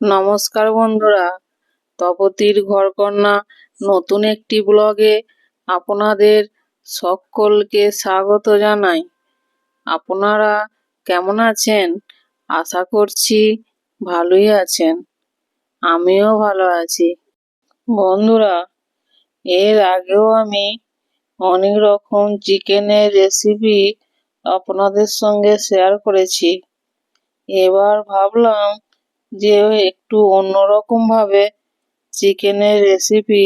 নমস্কার বন্ধুরা, তপতির ঘরকন্যা নতুন একটি ব্লগে আপনাদের সকলকে স্বাগত জানাই। আপনারা কেমন আছেন? আশা করছি ভালোই আছেন। আমিও ভালো আছি। বন্ধুরা, এর আগেও আমি অনেক রকম চিকেনের রেসিপি আপনাদের সঙ্গে শেয়ার করেছি। এবার ভাবলাম যে একটু অন্যরকম ভাবে চিকেনের রেসিপি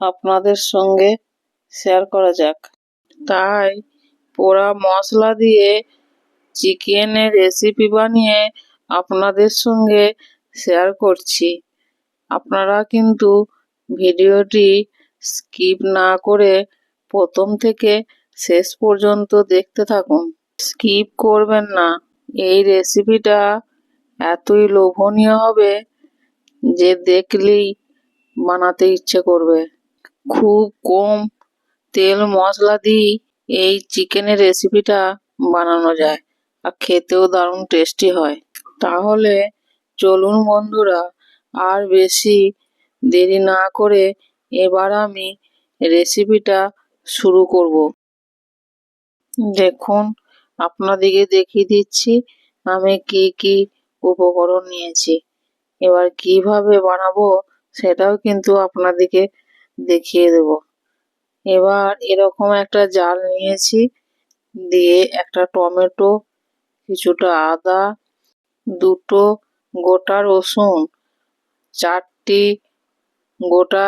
আপনাদের সঙ্গে শেয়ার করা যাক। তাই পোড়া মশলা দিয়ে চিকেনের রেসিপি বানিয়ে আপনাদের সঙ্গে শেয়ার করছি। আপনারা কিন্তু ভিডিওটি স্কিপ না করে প্রথম থেকে শেষ পর্যন্ত দেখতে থাকুন। স্কিপ করবেন না। এই রেসিপিটা এতই লোভনীয় হবে যে দেখলেই বানাতে ইচ্ছে করবে। খুব কম তেল মশলা দিয়ে এই চিকেনের রেসিপিটা বানানো যায় আর খেতেও দারুণ টেস্টি হয়। তাহলে চলুন বন্ধুরা, আর বেশি দেরি না করে এবার আমি রেসিপিটা শুরু করব। দেখুন আপনাদেরকে দেখিয়ে দিচ্ছি, আমি কি কি উপকরণ নিয়েছি। এবার কীভাবে বানাবো সেটাও কিন্তু আপনাদেরকে দেখিয়ে দেব। এবার এরকম একটা জাল নিয়েছি, দিয়ে একটা টমেটো, কিছুটা আদা, দুটো গোটা রসুন, চারটি গোটা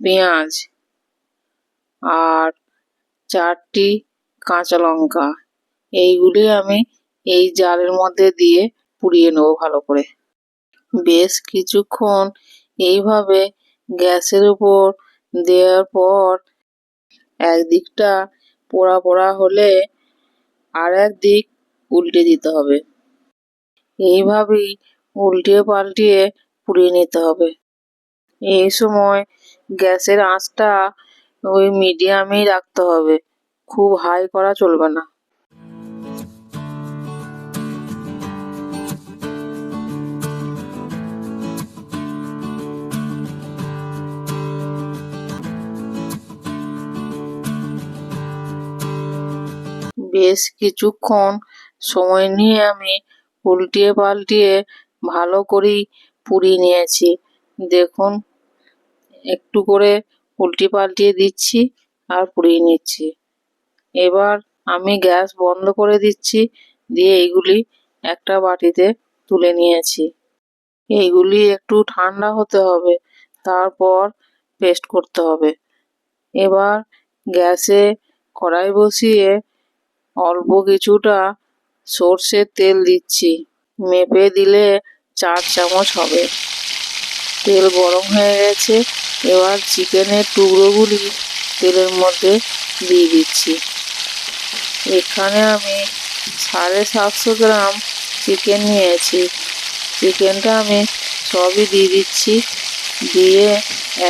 পেঁয়াজ আর চারটি কাঁচা লঙ্কা। এইগুলি আমি এই জালের মধ্যে দিয়ে পুড়িয়ে নেব ভালো করে। বেশ কিছুক্ষণ এইভাবে গ্যাসের উপর দেওয়ার পর একদিকটা পোড়া পোড়া হলে আর একদিক উল্টে দিতে হবে। এইভাবেই উল্টিয়ে পাল্টিয়ে পুড়িয়ে নিতে হবে। এই সময় গ্যাসের আঁচটা ওই মিডিয়ামেই রাখতে হবে। খুব হাই করা চলবে না। বেশ কিছুক্ষণ সময় নিয়ে আমি উল্টিয়ে পাল্টিয়ে ভালো করেই পুড়িয়ে নিয়েছি। দেখুন, একটু করে উল্টি পাল্টিয়ে দিচ্ছি আর পুড়িয়ে নিচ্ছি। এবার আমি গ্যাস বন্ধ করে দিচ্ছি, দিয়ে এইগুলি একটা বাটিতে তুলে নিয়েছি। এইগুলি একটু ঠান্ডা হতে হবে, তারপর পেস্ট করতে হবে। এবার গ্যাসে কড়াই বসিয়ে অল্প কিছুটা সর্ষের তেল দিচ্ছি। মেপে দিলে চার চামচ হবে। তেল গরম হয়ে গেছে, এবার চিকেনের টুকরোগুলি তেলের মধ্যে দিয়ে দিচ্ছি। এখানে আমি সাড়ে সাতশো গ্রাম চিকেন নিয়েছি। চিকেনটা আমি সবই দিয়ে দিচ্ছি। দিয়ে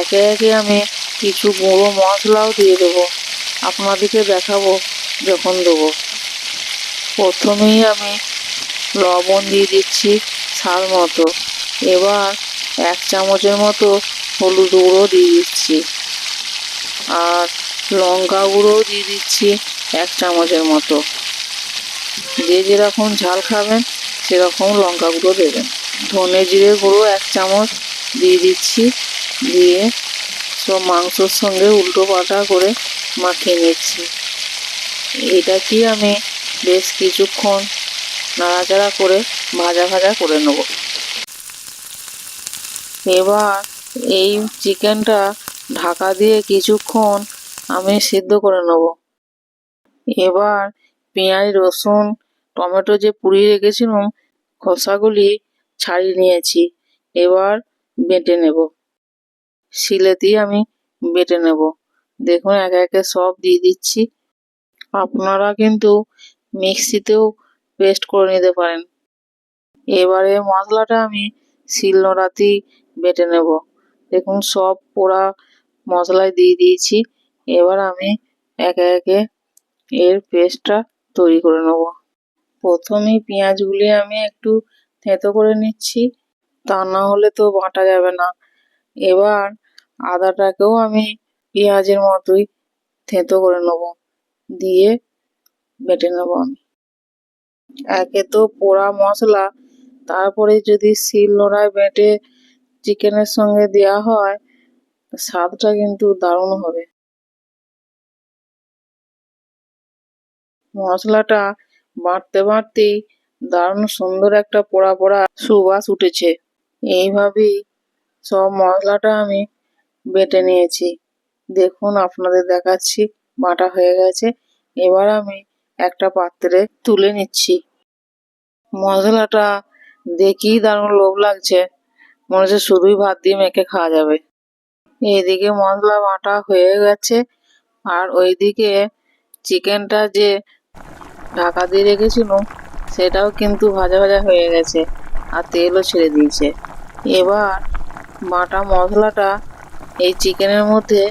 একে একে আমি কিছু গুঁড়ো মশলাও দিয়ে দেবো। আপনাদেরকে দেখাবো যখন দেবো। প্রথমেই আমি লবণ দিয়ে দিচ্ছি ছাল মতো। এবার এক চামচের মতো হলুদ গুঁড়ো দিয়ে দিচ্ছি। আর লঙ্কা গুঁড়োও দিয়ে দিচ্ছি এক চামচের মতো। যে যেরকম ঝাল খাবেন, সেরকম লঙ্কা গুঁড়ো দেবেন। ধনে জিরে গুঁড়ো এক চামচ দিয়ে দিচ্ছি। দিয়ে সব মাংসর সঙ্গে উল্টো পাল্টা করে মাখিয়ে নিচ্ছি। কি আমি বেশ কিছুক্ষণ নাড়াচাড়া করে ভাজা ভাজা করে নেব। এবার এই চিকেনটা ঢাকা দিয়ে কিছুক্ষণ আমি সিদ্ধ করে নেব। এবার পেঁয়াজ, রসুন, টমেটো যে পুড়িয়ে রেখেছিলাম, খোসাগুলি ছাড়িয়ে নিয়েছি। এবার বেটে নেব। শিলেতেই আমি বেটে নেব। দেখুন, একে একে সব দিয়ে দিচ্ছি। আপনারা কিন্তু মিক্সিতেও পেস্ট করে নিতে পারেন। এবারে মশলাটা আমি শিলনোড়াতেই বেটে নেব। দেখুন, সব পোড়া মশলায় দিয়ে দিয়েছি। এবার আমি একে একে এর পেস্টটা তৈরি করে নেব। প্রথমেই পেঁয়াজগুলি আমি একটু থেঁতো করে নিচ্ছি। তা না হলে তো বাটা যাবে না। এবার আদাটাকেও আমি পেঁয়াজের মতোই থেঁতো করে নেব। দিয়ে বেটে নেব আমি। একে তো পোড়া মশলা, তারপরে যদি শিল নোড়ায় বেটে চিকেনের সঙ্গে দেওয়া হয়, স্বাদটা কিন্তু দারুণ হবে। মশলাটা বাটতে বাটতেই দারুণ সুন্দর একটা পোড়া পোড়া সুবাস উঠেছে। এইভাবেই সব মশলাটা আমি বেটে নিয়েছি। দেখুন, আপনাদের দেখাচ্ছি, বাটা হয়ে গেছে। এবার আমি একটা পাত্রে তুলে নিচ্ছি। মশলাটা দেখেই দারুণ লোভ লাগছে। মনে হচ্ছে শুধুই ভাত দিয়ে মেখে খাওয়া যাবে। এদিকে মশলা বাটা হয়ে গেছে আর ওইদিকে চিকেনটা যে ঢাকা দিয়ে রেখেছিলাম, সেটাও কিন্তু ভাজা ভাজা হয়ে গেছে আর তেলও ছেড়ে দিয়েছে। এবার বাটা মশলাটা এই চিকেনের মধ্যে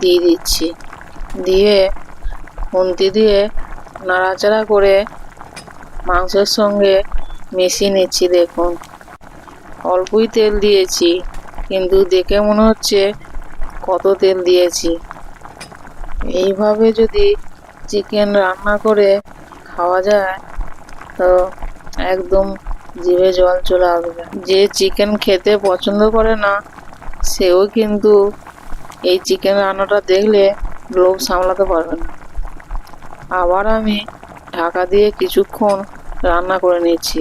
দিয়ে দিচ্ছি। দিয়ে খুন্তি দিয়ে নাড়াচাড়া করে মাংসের সঙ্গে মিশিয়ে নিচ্ছি, দেখুন। অল্পই তেল দিয়েছি, কিন্তু দেখে মনে হচ্ছে কত তেল দিয়েছি। এইভাবে যদি চিকেন রান্না করে খাওয়া যায়, তো একদম জিভে জল চলে আসবে। যে চিকেন খেতে পছন্দ করে না, সেও কিন্তু এই চিকেন রান্নাটা দেখলে লোভ সামলাতে পারবে না। আবার আমি ঢাকা দিয়ে কিছুক্ষণ রান্না করে নিচ্ছি।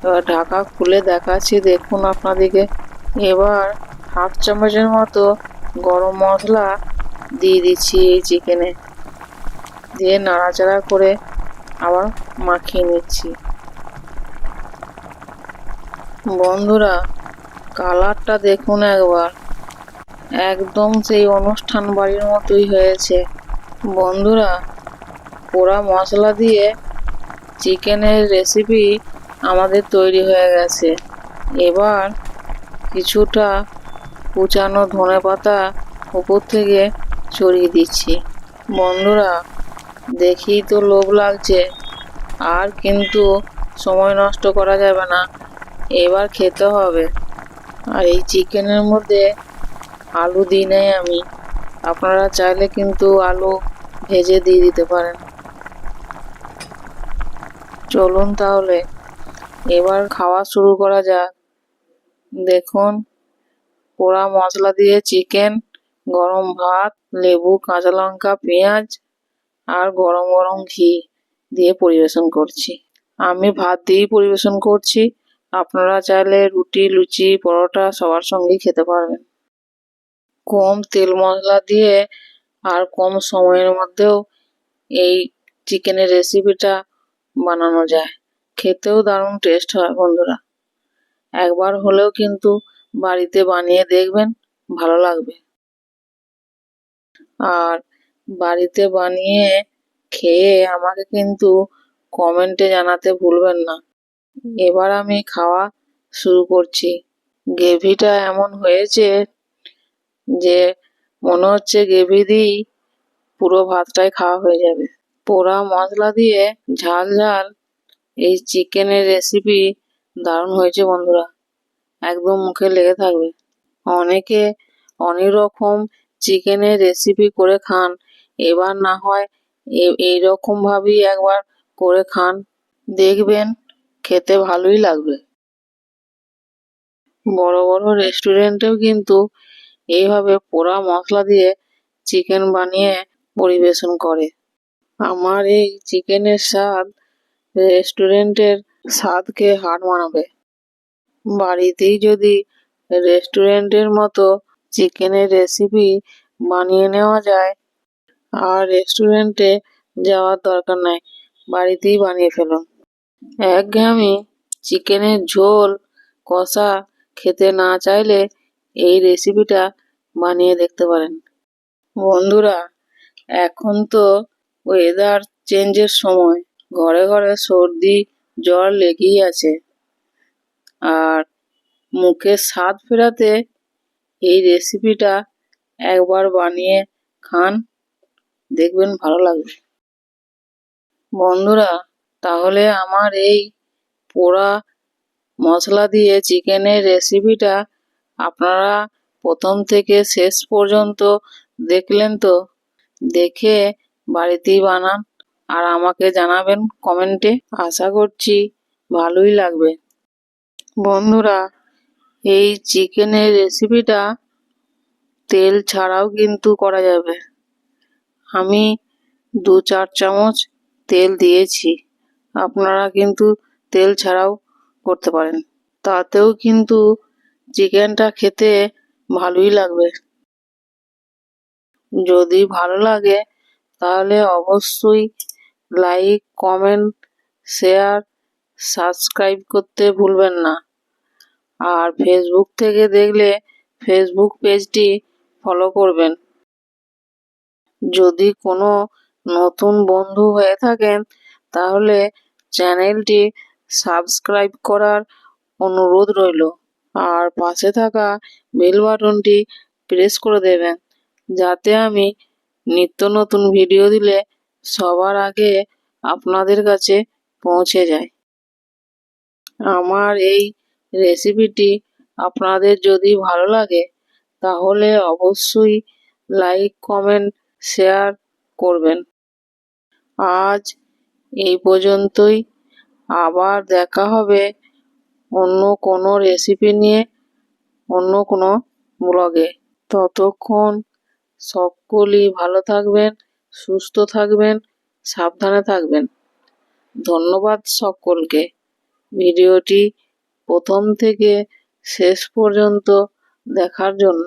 এবার ঢাকা খুলে দেখাচ্ছি, দেখুন আপনাদেরকে। এবার হাফ চামচের মতো গরম মশলা দিয়ে দিচ্ছি এই চিকেনে। দিয়ে নাড়াচাড়া করে আবার মাখিয়ে নিচ্ছি। বন্ধুরা, কালারটা দেখুন একবার। একদম সেই অনুষ্ঠান বাড়ির মতোই হয়েছে। বন্ধুরা, পোড়া মশলা দিয়ে চিকেনের রেসিপি আমাদের তৈরি হয়ে গেছে। এবার কিছুটা কুচানো ধনে পাতা উপর থেকে ছড়িয়ে দিচ্ছি। বন্ধুরা দেখি তো লোভ লাগছে। আর কিন্তু সময় নষ্ট করা যাবে না। এবার খেতে হবে। আর এই চিকেনের মধ্যে আলু দিই নাই আমি। আপনারা চাইলে কিন্তু আলু ভেজে দিয়ে দিতে পারেন। চলুন তাহলে, এবার খাওয়া শুরু করা যাক। দেখুন, পোড়া মশলা দিয়ে চিকেন, গরম ভাত, লেবু, কাঁচা লঙ্কা, পেঁয়াজ আর গরম গরম ঘি দিয়ে পরিবেশন করছি। আমি ভাত দিয়েই পরিবেশন করছি। আপনারা চাইলে রুটি, লুচি, পরোটা সবার সঙ্গেই খেতে পারবেন। কম তেল মশলা দিয়ে আর কম সময়ের মধ্যেও এই চিকেনের রেসিপিটা বানানো যায়। খেতেও দারুণ টেস্ট হয় বন্ধুরা। একবার হলেও কিন্তু বাড়িতে বানিয়ে দেখবেন, ভালো লাগবে। আর বাড়িতে বানিয়ে খেয়ে আমাকে কিন্তু কমেন্টে জানাতে ভুলবেন না। এবার আমি খাওয়া শুরু করছি। গ্রেভিটা এমন হয়েছে যে মনে হচ্ছে গ্রেভি দিয়েই পুরো ভাতটাই খাওয়া হয়ে যাবে। পোড়া মশলা দিয়ে ঝাল ঝাল এই চিকেনের রেসিপি দারুণ হয়েছে বন্ধুরা। একদম মুখে লেগে থাকবে। অনেকে অনেক রকম চিকেনের রেসিপি করে খান। এবার না হয় এই রকম ভাবেই একবার করে খান। দেখবেন খেতে ভালোই লাগবে। বড় বড় রেস্টুরেন্টেও কিন্তু এইভাবে পোড়া মশলা দিয়ে চিকেন বানিয়ে পরিবেশন করে। আমার এই চিকেনের স্বাদ রেস্টুরেন্টের স্বাদকে হার মানাবে। বাড়িতেই যদি রেস্টুরেন্টের মতো চিকেনের রেসিপি বানিয়ে নেওয়া যায়, আর রেস্টুরেন্টে যাওয়ার দরকার নাই, বাড়িতেই বানিয়ে ফেলুন। একঘেয়েমি চিকেনের ঝোল কষা খেতে না চাইলে এই রেসিপিটা বানিয়ে দেখতে পারেন। বন্ধুরা, এখন তো ওয়েদার চেঞ্জের সময়। ঘরে ঘরে সর্দি, জ্বর লেগেই আছে। আর মুখে স্বাদ ফেরাতে এই রেসিপিটা একবার বানিয়ে খান, দেখবেন ভালো লাগবে। বন্ধুরা, তাহলে আমার এই পোড়া মশলা দিয়ে চিকেনের রেসিপিটা আপনারা প্রথম থেকে শেষ পর্যন্ত দেখলেন তো? দেখে বাড়িতেই বানান আর আমাকে জানাবেন কমেন্টে। আশা করছি ভালোই লাগবে। বন্ধুরা, এই চিকেনের রেসিপিটা তেল ছাড়াও কিন্তু করা যাবে। আমি দু চার চামচ তেল দিয়েছি। আপনারা কিন্তু তেল ছাড়াও করতে পারেন। তাতেও কিন্তু চিকেনটা খেতে ভালোই লাগবে। যদি ভালো লাগে, তাহলে অবশ্যই লাইক, কমেন্ট, শেয়ার, সাবস্ক্রাইব করতে ভুলবেন না। আর ফেসবুক থেকে দেখলে ফেসবুক পেজটি ফলো করবেন। যদি কোনো নতুন বন্ধু হয়ে থাকেন, তাহলে চ্যানেলটি সাবস্ক্রাইব করার অনুরোধ রইল। আর পাশে থাকা বেল বাটনটি প্রেস করে দেবেন। যাতে আমি নিত্য নতুন ভিডিও দিলে সবার আগে আপনাদের কাছে পৌঁছে যায়। আমার এই রেসিপিটি আপনাদের যদি ভালো লাগে, তাহলে অবশ্যই লাইক কমেন্ট শেয়ার করবেন। আজ এই পর্যন্তই। আবার দেখা হবে অন্য কোনো রেসিপি নিয়ে, অন্য কোনো ব্লগে ততক্ষণ সকলেই ভালো থাকবেন, সুস্থ থাকবেন, সাবধানে থাকবেন। ধন্যবাদ সকলকে। ভিডিওটি প্রথম থেকে শেষ পর্যন্ত দেখার জন্য।